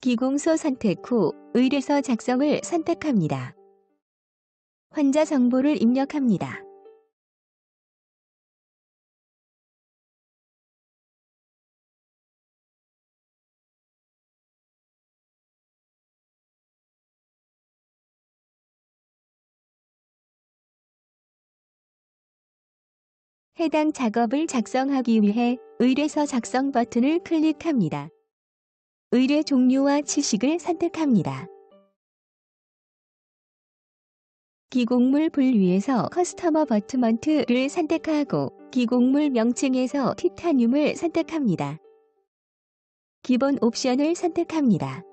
기공소 선택 후 의뢰서 작성을 선택합니다. 환자 정보를 입력합니다. 해당 작업을 작성하기 위해 의뢰서 작성 버튼을 클릭합니다. 의뢰 종류와 치식을 선택합니다. 기곡물 분류에서 커스터머 버트먼트를 선택하고 기곡물 명칭에서 티타늄을 선택합니다. 기본 옵션을 선택합니다.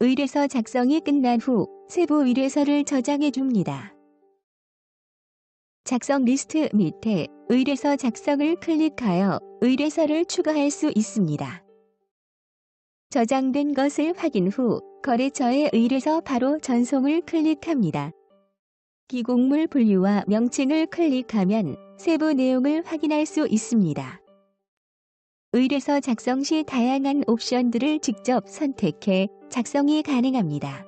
의뢰서 작성이 끝난 후 세부 의뢰서를 저장해 줍니다. 작성 리스트 밑에 의뢰서 작성을 클릭하여 의뢰서를 추가할 수 있습니다. 저장된 것을 확인 후 거래처의 의뢰서 바로 전송을 클릭합니다. 기곡물 분류와 명칭을 클릭하면 세부 내용을 확인할 수 있습니다. 의뢰서 작성 시 다양한 옵션들을 직접 선택해 작성이 가능합니다.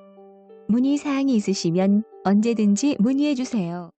문의사항이 있으시면 언제든지 문의해 주세요.